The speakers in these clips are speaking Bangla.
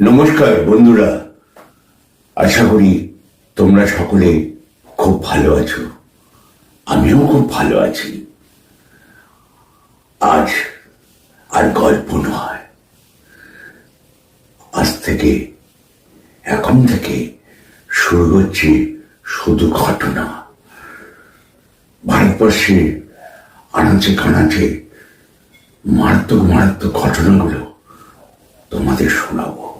নমস্কার, বন্ধুরা। আশা করি তোমরা সকলে খুব ভালো আছো। আমিও খুব ভালো আছি। আজ আর গল্প নয়। আজ থেকে, এখন থেকে শুরু হচ্ছে শুধু ঘটনা। ভারতবর্ষে আনাচে কানাচে মারাত্মক মারাত্মক ঘটনাগুলো তোমাদের শোনাবো।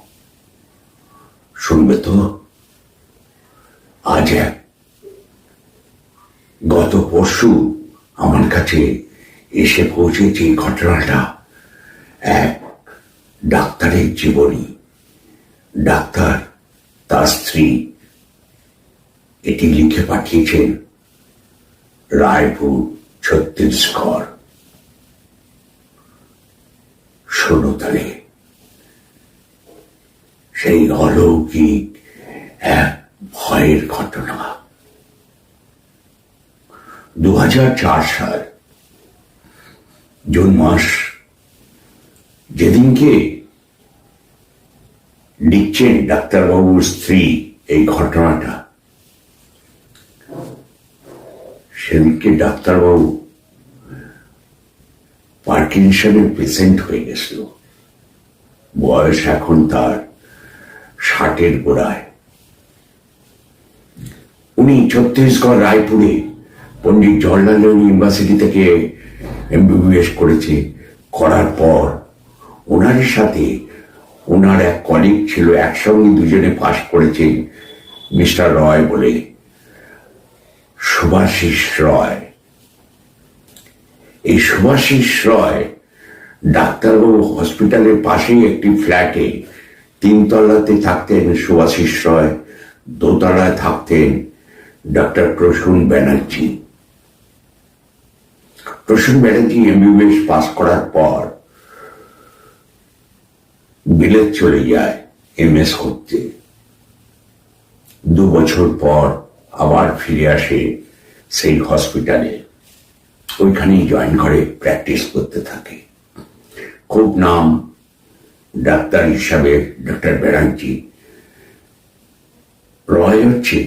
শুনবে তো? আজ এক। গত পরশু আমার কাছে এসে পৌঁছেছে ঘটনাটা। এক ডাক্তারের জীবনী। ডাক্তার, তার স্ত্রী, এটি লিখে পাঠিয়েছেন রায়পুর ছত্তিশগড়। শোনো তাহলে। সেই অলৌকিক এক ভয়ের ঘটনা। দু হাজার চার সাল, জুন মাস, যেদিনকে লিখছেন ডাক্তারবাবুর স্ত্রী এই ঘটনাটা, সেদিনকে ডাক্তারবাবু পার্কিনসনের পেশেন্ট হয়ে গেছিল। বয়স এখন তার ষাটের গোড়ায়। উনি ছত্তিশগড়, রায়পুরে পন্ডিত জওয়াহরলাল নেহরু ইউনিভার্সিটি থেকে এমবিবিএস করেছে। করার পর ওনার সাথে ওনার এক কলিগ ছিল, একসঙ্গে দুজনে পাশ করেছেন মিস্টার রয় বলে। সুভাষিস রয়। এই সুভাষিস রয় ডাক্তারবাবু হসপিটালের পাশেই একটি ফ্ল্যাটে তিনতলাতে থাকতেন সুভাষিস রয়, দোতলায় থাকতেন doctor Prasun Banerjee. Prasun Banerjee MBBS pass করার পর বিলেত চলে যায় এমএস করতে। দু বছর পর আবার ফিরে আসে সেই হসপিটালে। ওইখানেই জয়েন করে প্র্যাকটিস করতে থাকে। খুব নাম ডাক্তার হিসাবে ডক্টর ব্যানার্জি রয় হচ্ছে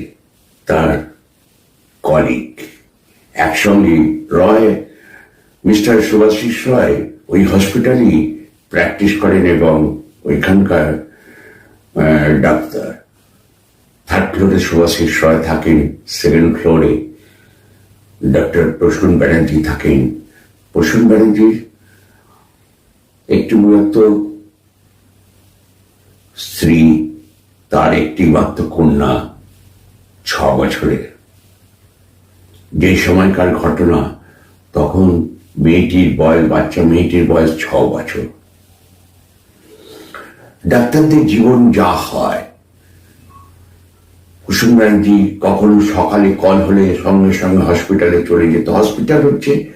তার কলিগ একসঙ্গে রয় মিস্টার সুভাষিস রয় ওই হসপিটালেই প্র্যাকটিস করেন এবং ওইখানকার ডাক্তার। থার্ড ফ্লোরে সুভাষিস রয় থাকেন সেকেন্ড ফ্লোরে ডক্টর প্রসূন ব্যানার্জি থাকেন। প্রসূন ব্যানার্জির একটি মূলত স্ত্রী, তার একটি মাত্র কন্যা, ছ বছরের। যে সময়কার ঘটনা, তখন মেয়েটির বয়স, বাচ্চা মেয়েটির বয়স ছ বছর। ডাক্তারদের জীবন যা হয়। কুসুম ব্যানার্জি কখনো সকালে কল হলে সঙ্গে সঙ্গে হসপিটালে চলে যেত। হসপিটাল হচ্ছে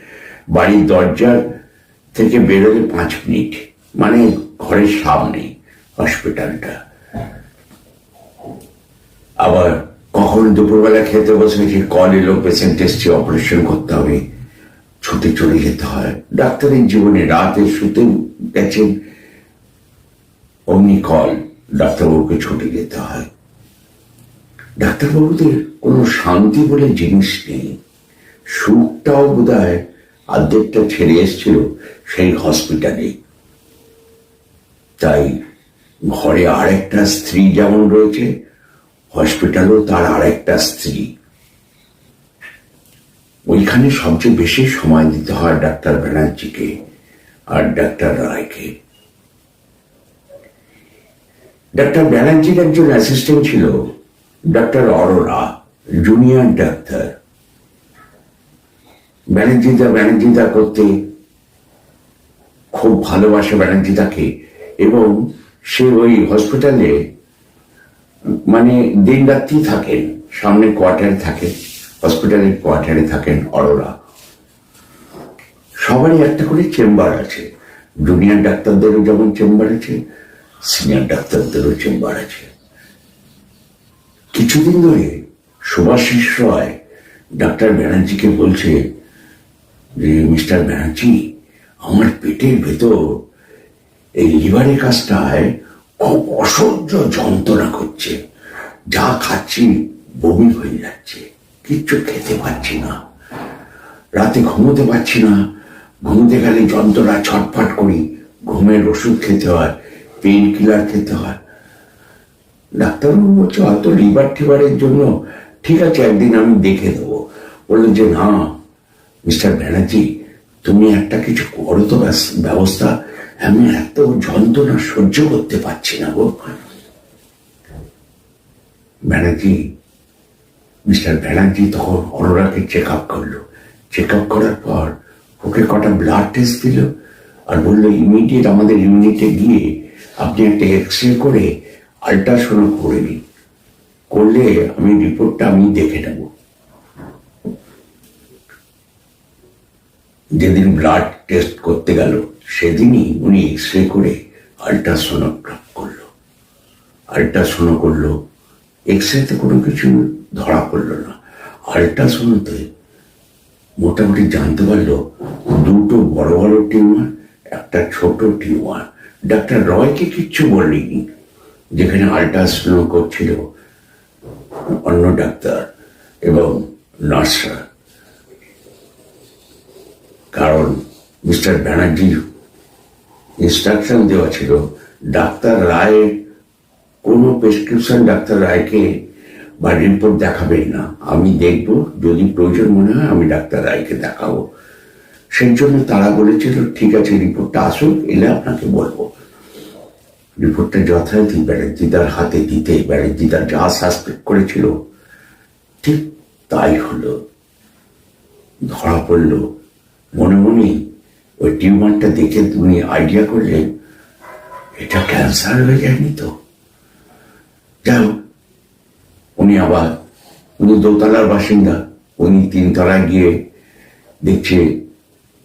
বাড়ির দরজার থেকে বেরোলে পাঁচ মিনিট মানে ঘরের সামনে হসপিটালটা। আবার কখন দুপুরবেলা খেতে বসে যে কল এলো পেশেন্ট এসছে অপারেশন করতে হবে। ছুটে চলে যেতে হয়। ডাক্তারের জীবনে রাতে শুতে গেছেন। অমনি কল ডাক্তারবাবুকে ছুটে যেতে হয়। ডাক্তারবাবুদের কোনো শান্তি বলে জিনিস নেই। সুখটাও বোধ হয় অর্ধেকটা ছেড়ে এসছিল সেই হসপিটালে তাই ঘরে আরেকটা স্ত্রী যেমন রয়েছে হসপিটালও তার আরেকটা স্ত্রী। ওইখানে সবচেয়ে বেশি সময় দিতে হয় ডাক্তার ব্যানার্জিকে আর ডাক্তার রায়কে। ডাক্তার ব্যানার্জির একজন অ্যাসিস্ট্যান্ট ছিল, ডাক্তার অরোরা জুনিয়র ডাক্তার। ব্যানার্জিদা ব্যানার্জিদা করতে খুব ভালোবাসে ব্যানার্জিদাকে এবং সে ওই হসপিটালে মানে দিন রাত্রি থাকেন, সামনে কোয়ার্টারে থাকে হসপিটালের কোয়ার্টারে থাকেন অরোরা। সবারই একটা করে চেম্বার আছে। জুনিয়র ডাক্তারদেরও যেমন চেম্বার আছে সিনিয়র ডাক্তারদেরও চেম্বার আছে। কিছুদিন ধরে সুভাষিস রয় ডাক্তার ব্যানার্জিকে বলছে যে, মিস্টার ব্যানার্জি, আমার পেটের ভেতর এই লিভারের কাজটায় খুব অসহ্য যন্ত্রণা করছে। যা খাচ্ছি বমি হয়ে যাচ্ছে। কিচ্ছু খেতে পাচ্ছি না। রাতে ঘুমোতে পারছি না। ঘুমোতে গেলে যন্ত্রণা ছটফট করি। ঘুমের ওষুধ খেতে হয় পেন কিলার খেতে হয়। ডাক্তারবাবু বলছে, হয়তো লিভার টিভারের জন্য ঠিক আছে, একদিন আমি দেখে দেবো। বলল যে, না, মিস্টার ব্যানার্জি, তুমি একটা কিছু করো তো ব্যবস্থা আমি এত যন্ত্রণা সহ্য করতে পারছি না গো। ব্যানার্জি, মিস্টার ব্যানার্জি তখন অরোরাকে চেক আপ করল। চেক আপ করার পর ওকে কটা ব্লাড টেস্ট দিল আর বলল ইমিডিয়েট আমাদের ইউনিটে গিয়ে আপনি একটা এক্স রে করে আল্ট্রাসাউন্ড করে নিন। করলে আমি রিপোর্টটা আমি দেখে নেব। যেদিন ব্লাড টেস্ট করতে গেল সেদিনই উনি এক্স রে করে আল্ট্রাসোনোগ্রাফ করল। আল্ট্রাসোনো করল এক্স রেতে কোনো কিছু ধরা পড়ল না। আল্ট্রাসোনোতে মোটামুটি জানতে পারল দুটো বড় বড় টিউমার একটা ছোট টিউমার ডাক্তার রয়কে কিচ্ছু বলেনি, যেখানে আল্ট্রাসোনো করছিল অন্য ডাক্তার এবং নার্সরা। কারণ মিস্টার ব্যানার্জির ইনস্ট্রাকশন দেওয়া ছিল, ডাক্তার রায়ের কোনো প্রেসক্রিপশন ডাক্তার রায়কে বা রিপোর্ট দেখাবেন না। আমি দেখব, যদি প্রয়োজন মনে হয় আমি ডাক্তার রায়কে দেখাবো। সেই জন্য তারা বলেছিল, ঠিক আছে রিপোর্টটা আসুক, এলে আপনাকে বলব। রিপোর্টটা যথারীতি ব্যানার্জিদার হাতে দিতে ব্যানার্জিদার যা সাসপেক্ট করেছিল, ঠিক তাই হলো। ধরা পড়ল। মনে মনেই ওই টিউমারটা দেখে উনি আইডিয়া করলেন এটা ক্যান্সার হয়ে যায়নি তো? যাই উনি আবার উনি দোতলার বাসিন্দা, উনি তিনতলায় গিয়ে দেখছে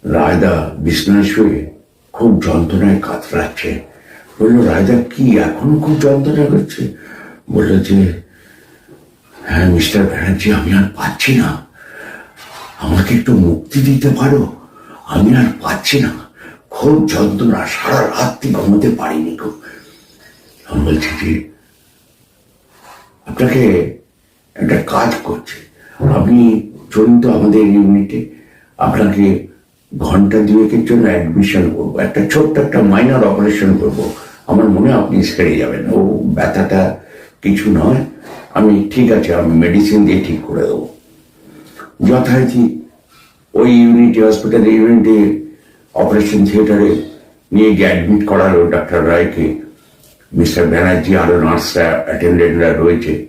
রায়দা বিছনায় শুয়ে খুব যন্ত্রণায় কাতরাচ্ছে। বলল, রায়দা, কি এখনও খুব যন্ত্রণা করছে? বলল যে হ্যাঁ মিস্টার ব্যানার্জি, আমি আর পাচ্ছি না। আমাকে একটু মুক্তি দিতে পারো? আমি আর পাচ্ছি না। খুব যন্ত্রণা, সারা রাত্রি ঘুমোতে পারিনি খুব আমি বলছি যে, আপনাকে একটা কাজ করছে। আপনি চলুন তো আমাদের ইউনিটে আপনাকে ঘণ্টা দুয়েকের জন্য অ্যাডমিশন করব। একটা ছোট্ট একটা মাইনার অপারেশন করব। আমার মনে আপনি সেরে যাবেন। ও ব্যথাটা কিছু নয়। আমি ঠিক আছে, আমি মেডিসিন দিয়ে ঠিক করে দেবো। যথারীতি ওই ইউনিটি হসপিটালে ইউনিটে অপারেশন থিয়েটারে নিয়ে গিয়ে অ্যাডমিট করালো ডাক্তার রায়কে। মিস্টার ব্যানার্জি আরও নার্সরা অ্যাটেন্ডেন্টরা রয়েছে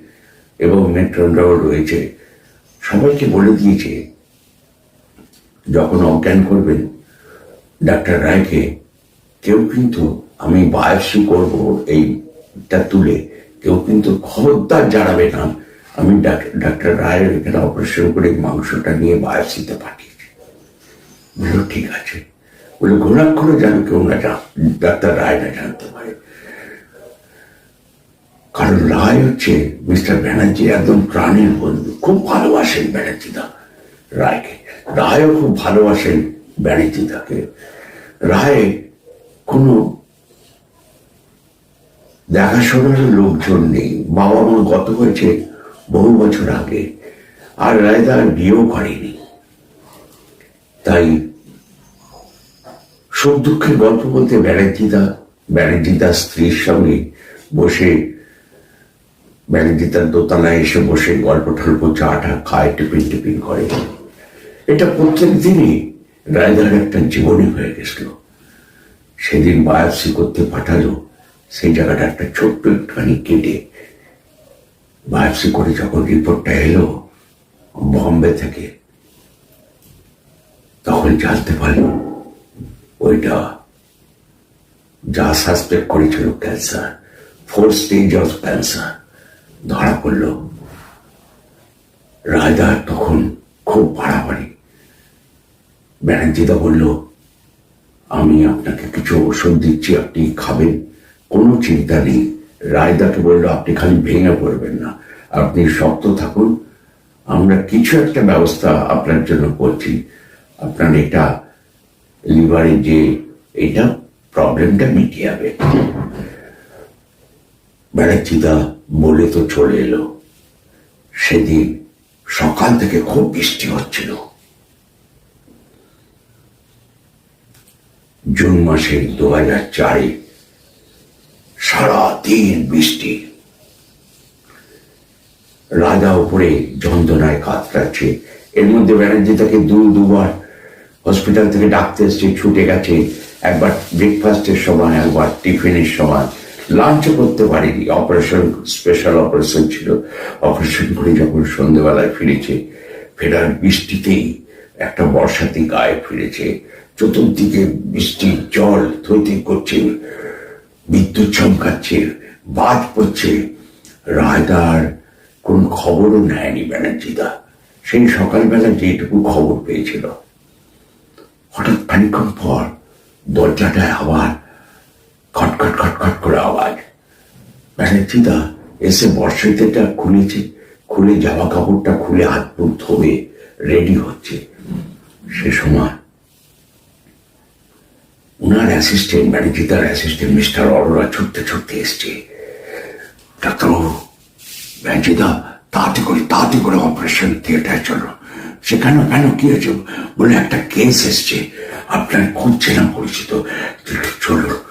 এবং মেট্রনরাও রয়েছে। সবাইকে বলে দিয়েছে, যখন অজ্ঞান করবেন ডাক্তার রায়কে, কেউ কিন্তু আমি বায়োপসি করব এইটা তুলে, কেউ কিন্তু খবরদার জানাবে না। আমি ডাক- ডাক্তার রায়ের এখানে অপারেশন করে মাংসটা নিয়ে বায়োপসিতে পাঠিয়েছি বলল ঠিক আছে। বলে ঘোরাক্ষরে যেন কেউ না ডাক্তার রায় না জানতে পারে। কারণ রায় হচ্ছে মিস্টার ব্যানার্জি একদম প্রাণের বন্ধু, খুব ভালোবাসেন ব্যানার্জিদা রায়কে। রায়ও খুব ভালোবাসেন ব্যানার্জিদাকে রায় কোনো দেখাশোনার লোকজন নেই। বাবা মা গত হয়েছে বহু বছর আগে, আর রায়দা আর বিয়েও করেনি। তাই সুখ দুঃখের গল্প বলতে ব্যানার্জিদা ব্যানার্জিদার স্ত্রীর সঙ্গে বসে ব্যানার্জিদার দোতলায় এসে বসে গল্প টল্প চাটা খায়, টিফিন টিফিন করে। এটা প্রত্যেক দিনই রায়দার একটা জীবনী হয়ে গেছিল। সেদিন বায়োপসি করতে পাঠালো, সেই জায়গাটা একটা ছোট্ট একটুখানি কেটে। বায়োপসি করে যখন রিপোর্টটা এলো, বম্বে থেকে, তখন জানতে পারল ওইটা যা সাসপেক্ট করেছিল cancer four stage of cancer ধরা পড়ল। রায়দা তখন খুব বাড়াবাড়ি। ব্যানার্জিদা বলল, আমি আপনাকে কিছু ওষুধ দিচ্ছি, আপনি খাবেন। কোনো চিন্তা নেই। রায়দাকে বলল, আপনি খালি ভেঙে পড়বেন না। আপনি শক্ত থাকুন। আমরা কিছু একটা ব্যবস্থা আপনার জন্য করছি। আপনার এটা লিভারে যে এটা প্রবলেমটা মিটে যাবে ব্যানার্জিদা বলে তো চলে এলো। সেদিন সকাল থেকে খুব বৃষ্টি হচ্ছিল। জুন মাসের দু হাজার চারে সারাদিন বৃষ্টি। রাজা উপরে যন্ত্রণায় কাতরাচ্ছে। এর মধ্যে ব্যানার্জি তাকে দু দুবার হসপিটাল থেকে ডাকতে এসছে, ছুটে গেছে। একবার ব্রেকফাস্টের সময়, একবার টিফিনের সময়। লাঞ্চও করতে পারেনি। অপারেশন স্পেশাল অপারেশন ছিল। অপারেশন করে যখন সন্ধ্যেবেলায় ফিরেছে, ফেরার বৃষ্টিতেই একটা বর্ষাতে গায়ে ফিরেছে। চতুর্দিকে বৃষ্টির জল থইতে করছে বিদ্যুৎ চমকাচ্ছে বাদ পড়ছে। রায়দার কোন খবরও নেয়নি ব্যানার্জিদা। সেই সকালবেলা যেটুকু খবর পেয়েছিল। হঠাৎ খানিক্ষণ পর দরজাটায় আবার খটখট খটখট করে আওয়াজ। ব্যানার্জিদা এসে বর্ষাতেটা খুলেছে, খুলে জামা কাপড়টা খুলে হাত মুখ ধোবে রেডি হচ্ছে। সে সময় উনার অ্যাসিস্ট্যান্ট ম্যানেজিতার অ্যাসিস্ট্যান্ট মিস্টার অরোরা ছুটতে ছুটতে এসছে। ডাক্তারবাবু ব্যাঞ্চিদা তাড়াতাড়ি করে তাড়াতাড়ি করে অপারেশন থিয়েটার চলো। সেখানে কেন কেন, কি হয়েছে? বলে একটা কেস এসছে। আপনার খুব চেনা পরিচিত। একটু চলো।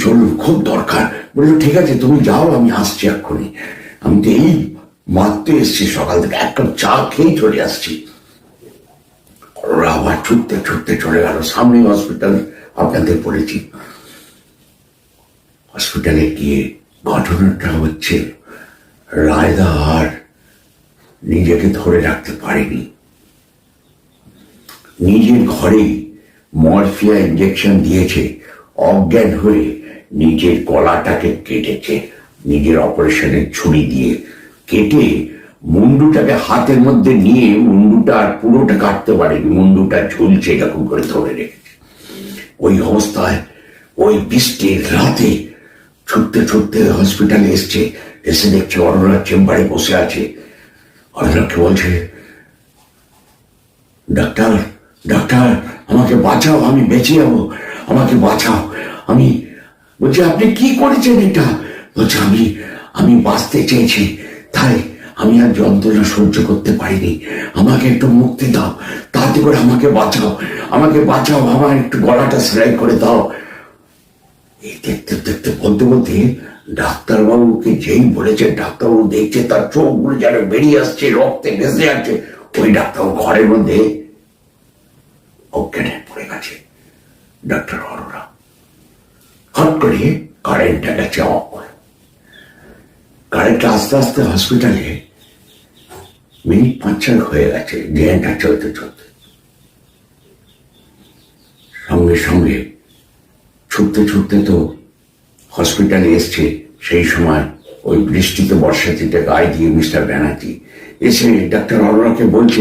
চলুন খুব দরকার। বলল, ঠিক আছে, তুমি যাও, আমি আসছি এক্ষুনি। আমি তো এই মারতে এসছি, সকাল থেকে এক কাপ চা খেয়ে চলে আসছি। আবার ছুটতে ছুটতে চলে গেল। সামনে হসপিটাল আপনাদের পড়েছি হসপিটালে গিয়ে ঘটনাটা হচ্ছে রায়দা আর নিজেকে ধরে রাখতে পারেনি। নিজের ঘরেই মরফিয়া ইঞ্জেকশন দিয়েছে, অজ্ঞান হয়ে নিজের গলাটাকে কেটেছে, নিজের অপারেশনের ছুরি দিয়ে। কেটে মুন্ডুটাকে হাতের মধ্যে নিয়ে মুন্ডুটা আর পুরোটা কাটতে পারেনি, মুন্ডুটা ঝুলছে এরকম করে ধরে রেখেছে। ওই অবস্থায়, ওই বৃষ্টির রাতে ছুটতে ছুটতে হসপিটালে এসছে, এসে দেখছে অরোরা চেম্বারে বসে আছে। অরোরাকে বলছে, ডাক্তার ডাক্তার, আমাকে বাঁচাও, আমি বেঁচে যাব, আমাকে বাঁচাও। আমি বলছি, আপনি কি করেছেন এটা? বলছে, আমি আমি বাঁচতে চেয়েছি। তাই আমি আর যন্ত্রণা সহ্য করতে পারিনি। আমাকে একটু মুক্তি দাও, তাতে করে আমাকে বাঁচাও। আমাকে বাঁচাও, আমার একটু গলাটা সেলাই করে দাও। এই দেখতে দেখতে, বলতে বলতে ডাক্তারবাবুকে যেই বলেছে, ডাক্তারবাবু দেখছে, তার চোখগুলো যেন বেরিয়ে আসছে, রক্তে ভেসে যাচ্ছে ওই ডাক্তারবাবু ঘরের মধ্যে অজ্ঞানে পড়ে গেছে। ডাক্তার অরোরা হট করে কারেন্টটা গেছে অফ করে কারেন্টটা আস্তে আস্তে হসপিটালে মিনিট পাঁচ ছয় হয়ে গেছে জ্ঞানটা চলতে চলতে। সঙ্গে সঙ্গে ছুটতে ছুটতে তো হসপিটালে এসছে, সেই সময় ওই বৃষ্টিতে বর্ষাতিতে গায়ে দিয়ে মিস্টার ব্যানার্জি এসে ডাক্তার অরোরাকে বলছে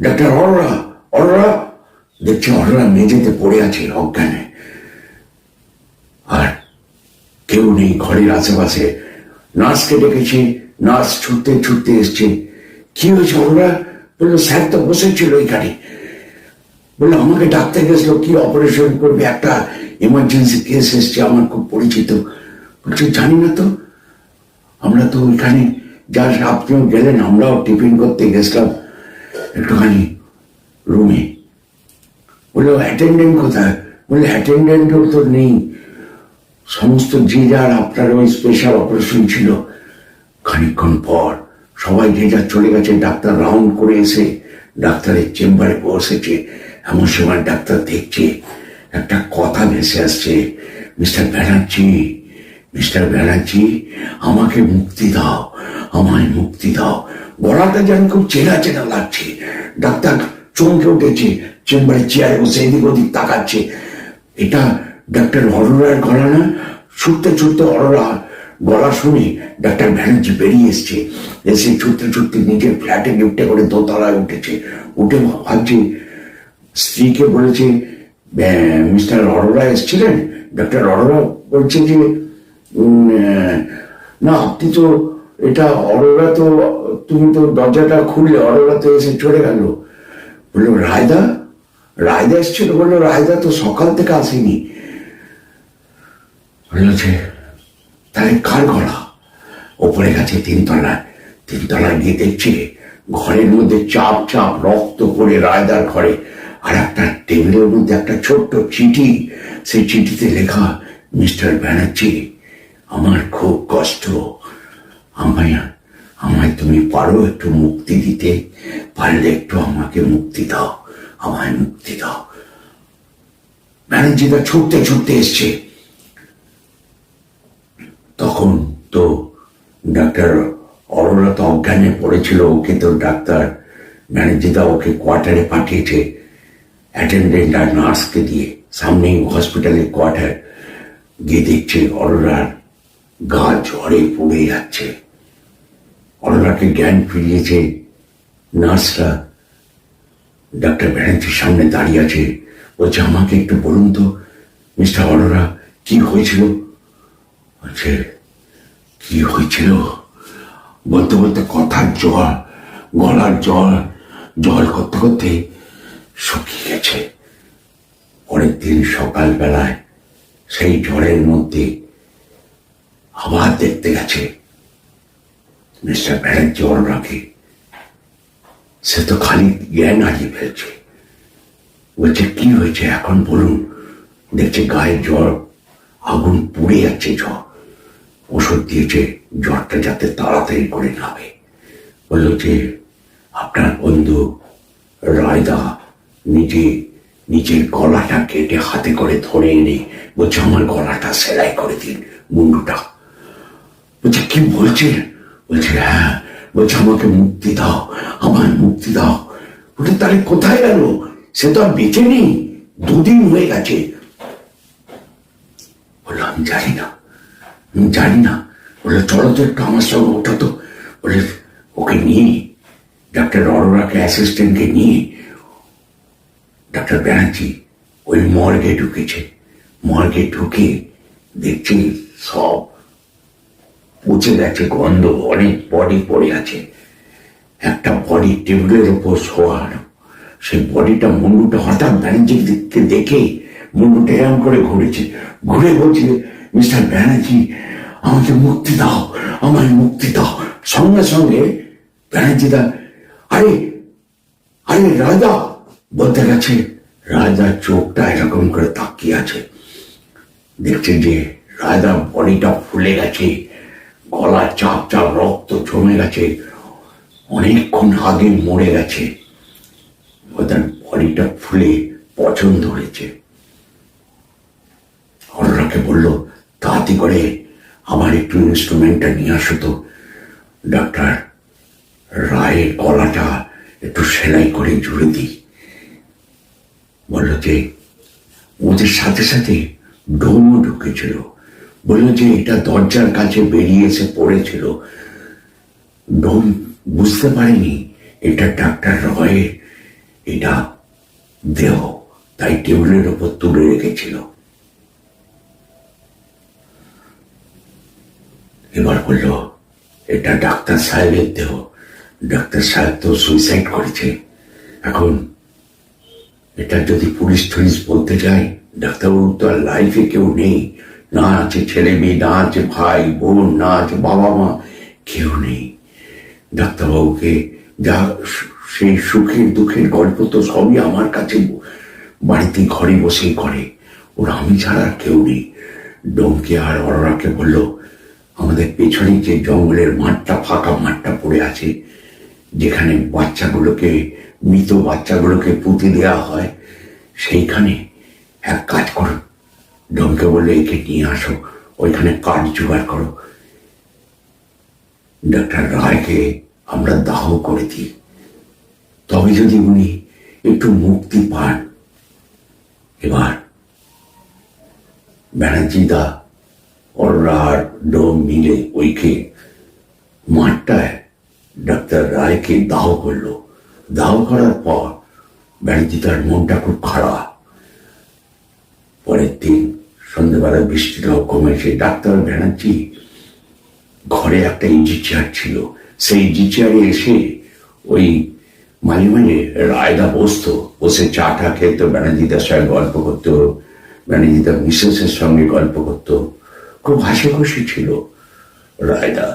ডাক্তার অরোরা অরোরা দেখছে অরোরা মেঝেতে পড়ে আছে অজ্ঞানে। আর কেউ নেই ঘরের আশেপাশে। নার্সকে ডেকেছে, নার্স ছুটতে ছুটতে এসছে। কি হয়েছে অরোরা বলল, স্যার তো বসেছিল এখানে। বলল, আমাকে ডাক্তার গেছিল, কি অপারেশন করবে? একটা এমার্জেন্সি কেস এসছে, আমার খুব পরিচিত। বলছে, জানি না তো। আমরা তো ওইখানে যা আপনিও গেলেন, আমরাও টিফিন করতে গেছিলাম একটুখানি রুমে। বলল অ্যাটেন্ডেন্ট কোথায়? বললে অ্যাটেন্ডেন্টও তো নেই। সমস্ত যে যার আপনার ওই স্পেশাল অপারেশন ছিল। খানিকক্ষণ পর সবাই যে যার চলে গেছে, ডাক্তার রাউন্ড করে এসে ডাক্তারের চেম্বারে বসেছে। এমন সময় ডাক্তার দেখছে, একটা কথা ভেসে আসছে। মিস্টার ব্যানার্জি মিস্টার ব্যানার্জি, আমাকে মুক্তি দাও, আমায় মুক্তি দাও। গলাটা যেন খুব চেনা চেনা লাগছে। ডাক্তার চমকে উঠেছে চেম্বারে চেয়ারে বসে এদিক ওদিক তাকাচ্ছে। এটা ডাক্তার অরোরার গলা না? ছুটতে ছুটতে অরোরা গলা শুনে ডাক্তার ব্যানার্জি বেরিয়ে এসছে। এসে ছুটতে ছুটতে নিজের ফ্ল্যাটে লিফটে করে দোতলায় উঠেছে। উঠে ভাবছে, স্ত্রীকে বলেছে মিস্টার অরোরা এসেছিলেন? ডাক্তার অরোরা বলছে যে না, আপনি তো, এটা অরোরা তো, তুমি তো দরজাটা খুললে, অরোরা তো এসে চলে গেল। বলল, রায়দা রায়দা এসেছিল বলল, রায়দা তো সকাল থেকে আসেনি। বলল যে, তাহলে কার গলা? ওপরে গেছে তিনতলায় তিনতলায় গিয়ে দেখছে ঘরের মধ্যে চাপ চাপ, রক্ত পড়ে রায়দার ঘরে। আর একটা টেবিলের মধ্যে একটা ছোট্ট চিঠি, সেই চিঠিতে লেখা, মিস্টার ব্যানার্জি, আমার খুব কষ্ট। আমায় আমায় তুমি পারো একটু মুক্তি দিতে, পারলে একটু আমাকে মুক্তি দাও। আমায় মুক্তি দাও। ব্যানার্জিদা ছুটতে ছুটতে এসছে। তখন তো ডাক্তার অরোরা তো অজ্ঞানে পড়েছিল, ওকে তো ডাক্তার ব্যানার্জিদা ওকে কোয়ার্টারে পাঠিয়েছে, অ্যাটেন্ডেন্ট আর নার্সকে দিয়ে। সামনেই হসপিটালের কোয়ার্টার গিয়ে দেখছে অরোরার গা জ্বরে পড়ে যাচ্ছে। অরোরাকে জ্ঞান ফিরিয়েছে নার্সরা। ডাক্তার ব্যানার্জির সামনে দাঁড়িয়ে আছে। বলছে, আমাকে একটু বলুন তো, মিস্টার অরোরা, কি হয়েছিল? বলছে, কি হয়েছিল? বলতে বলতে কথার জল গলার জল জল করতে করতে শুকিয়ে গেছে। পরের দিন সকালবেলায় সেই ঝড়ের মধ্যে আবার দেখতে গেছে মিস্টার ব্যানার্জি অরোরাকে। সে তো খালি জ্ঞান হারিয়ে ফেলছে। বলছে, কি হয়েছে? এখন বলুন। দেখছে গায়ে জ্বর, আগুন পুড়ে যাচ্ছে জ্বর। ওষুধ দিয়েছে, জ্বরটা যাতে তাড়াতাড়ি করে নামে। বলল যে, আপনার বন্ধু রায়দা নিজে, নিজের গলাটা কেটে হাতে করে ধরে এনে বলছে, আমার গলাটা সেলাই করে দিন, মুন্ডুটা। বলছে, কি বলছেন? বলছে হ্যাঁ বলছে, আমাকে মুক্তি দাও আমার মুক্তি দাও। বলে, তাহলে কোথায় গেল? সে তো আর বেঁচে নেই, দুদিন হয়ে গেছে। বলল, আমি জানি না, আমি জানি না। বলে চলো তো একটু আমার সঙ্গে ওঠো তো। বলে, ওকে নিয়ে ডাক্তার অরোরাকে অ্যাসিস্ট্যান্টকে নিয়ে। ডাক্তার ব্যানার্জি ওই মর্গে ঢুকেছে। মর্গে ঢুকে দেখছি সব পচে গেছে, গন্ধ, অনেক বডি পড়ে আছে। একটা বডি টেবিলের উপর শোয়ার। সেই বডিটা মুন্ডুটা হঠাৎ ব্যানার্জির দিককে দেখে মুন্ডুটা এরম করে ঘুরেছে। ঘুরে বলছে, মিস্টার ব্যানার্জি, আমাকে মুক্তি দাও, আমায় মুক্তি দাও। সঙ্গে সঙ্গে ব্যানার্জি দা আরে আরে রাজা! বলতে গেছে রাজা চোখটা এরকম করে তাকিয়ে আছে। দেখছে যে রাজা বডিটা ফুলে গেছে। গলা চাপ চাপ, রক্ত জমে গেছে। অনেকক্ষণ আগে মরে গেছে। ওদের বডিটা ফুলে পছন্দ হয়েছে। অরোরাকে বলল, তাড়াতাড়ি করে আমার একটু ইনস্ট্রুমেন্টটা নিয়ে আসো তো। ডাক্তার রায়ের গলাটা একটু সেলাই করে জুড়ে দিই। বলল যে, ওদের সাথে সাথে ডোমও ঢুকেছিল। বলল যে এটা দরজার কাছে বেরিয়ে এসে পড়েছিল। ডোম বুঝতে পারেনি, এটা ডাক্তার রয়ের, এটা দেহ, তাই টেবিলের ওপর তুলে রেখেছিল। এবার বলল, এটা ডাক্তার সাহেবের দেহ, ডাক্তার সাহেব তো সুইসাইড করেছে। এখন এটা যদি পুলিশ টুলিশ বলতে যায় ডাক্তারবাবু তো আর লাইফে কেউ নেই। না আছে ছেলে মেয়ে না আছে ভাই বোন না আছে বাবা মা, কেউ নেই। ডাক্তারবাবুকে যা সেই সুখের দুঃখের গল্প তো সবই আমার কাছে বাড়িতে ঘরে বসেই করে। ওরা আমি ছাড়া আর কেউ নেই। ডোমকে আর অরোরাকে বলল, আমাদের পেছনে যে জঙ্গলের মাঠটা, ফাঁকা মাঠটা পড়ে আছে, যেখানে বাচ্চাগুলোকে, মৃত বাচ্চাগুলোকে পুঁতে দেওয়া হয়, সেইখানে এক কাজ করো ডোমকে বলল, একে নিয়ে আসো, ওইখানে কাঠ জোগাড় করো। ডাক্তার রায়কে আমরা দাহ করে দিই। তবে যদি উনি একটু মুক্তি পান, এবার ব্যানার্জি দা অররা আর ডোম মিলে ওইকে মাঠটায় ডাক্তার রায়কে দাহ করল। দাহ করার পর ব্যানার্জি তার মনটা খুব খারাপ। পরের দিন সন্ধ্যেবেলা বৃষ্টিটাও কমেছে ডাক্তার ব্যানার্জি ঘরে একটা ইজি চেয়ার ছিল। সেই ইজি চেয়ারে এসে ওই মাঝে মাঝে রায়দা বসতো বসে চা টা খেত, ব্যানার্জিদার সঙ্গে গল্প করতো, ব্যানার্জিদার মিসেসের সঙ্গে গল্প করতো। খুব হাসি খুশি ছিল রায়দা।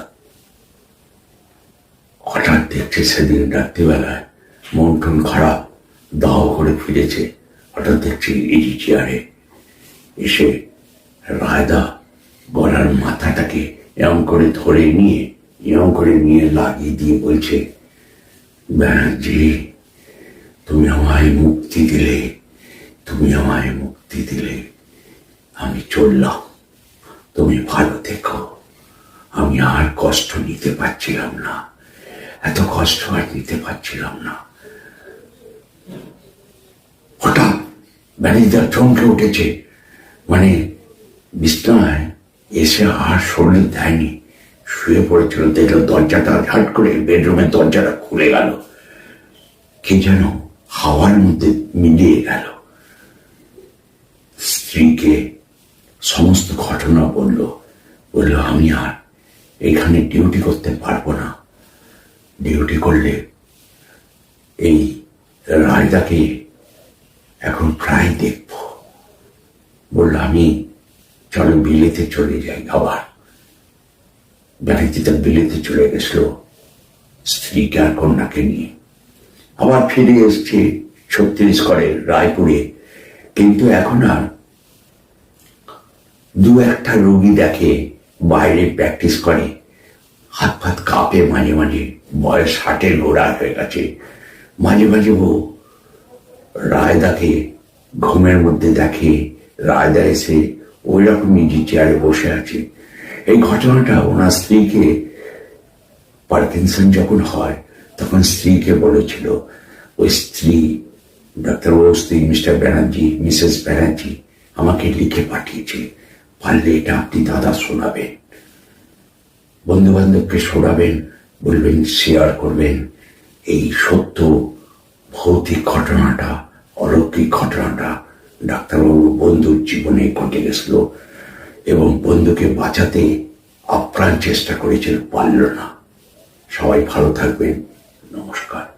হঠাৎ দেখছে সেদিন রাত্রিবেলায় মন টন খারাপ, দাহ করে ফিরেছে হঠাৎ দেখছি ইজি চেয়ারে এসে রায়দা গলার মাথাটাকে এরম করে ধরে নিয়ে, এরম করে নিয়ে লাগিয়ে দিয়ে বলছে, ব্যানার্জি, তুমি আমায় মুক্তি দিলে, তুমি আমায় মুক্তি দিলে। আমি চললাম। তুমি ভালো থেকো। আমি আর কষ্ট নিতে পারছিলাম না। এত কষ্ট আর নিতে পারছিলাম না। হঠাৎ ম্যানেজার চমকে উঠেছে। মানে বিছনায় এসে আর শরীর দেয়নি। শুয়ে পড়েছিল, দেখল দরজাটা ঝাট করে বেডরুমের দরজাটা খুলে গেল। কে যেন হাওয়ার মধ্যে মিলিয়ে গেল। স্ত্রীকে সমস্ত ঘটনা বলল। বলল, আমি আর এখানে ডিউটি করতে পারব না। ডিউটি করলে এই রায়দাকে এখন প্রায় দেখব। বলল, আমি চলো বিলেতে চলে যাই আবার। ব্যানার্জিটা বিলেতে চলে গেছিল স্ত্রীকে আর কন্যাকে নিয়ে। আবার ফিরে এসছে ছত্তিশগড়ের রায়পুরে। কিন্তু এখন আর দু একটা রোগী দেখে বাইরে প্র্যাকটিস করে। হাত ফাত কাঁপে মাঝে মাঝে। বয়স ষাটের ঘোড়া হয়ে গেছে। মাঝে মাঝে ও রায়দাকে ঘুমের মধ্যে দেখে। রায়দা এসে ওই রকম নিজে চেয়ারে বসে আছে। এই ঘটনাটা ওনার স্ত্রীকে, পার্কিনসন যখন হয়, তখন স্ত্রীকে বলেছিল, ওই স্ত্রী, ডাক্তার ও স্ত্রী, মিস্টার ব্যানার্জি, মিসেস ব্যানার্জি আমাকে লিখে পাঠিয়েছে। পারলে এটা আপনি দাদা শোনাবেন। বন্ধু বান্ধবকে শোনাবেন, বলবেন শেয়ার করবেন। এই সত্য, ভৌতিক ঘটনাটা, অলৌকিক ঘটনাটা ডাক্তারবাবু বন্ধুর জীবনে ঘটে গেছিল এবং বন্ধুকে বাঁচাতে আপ্রাণ চেষ্টা করেছিল পারল না। সবাই ভালো থাকবেন। নমস্কার।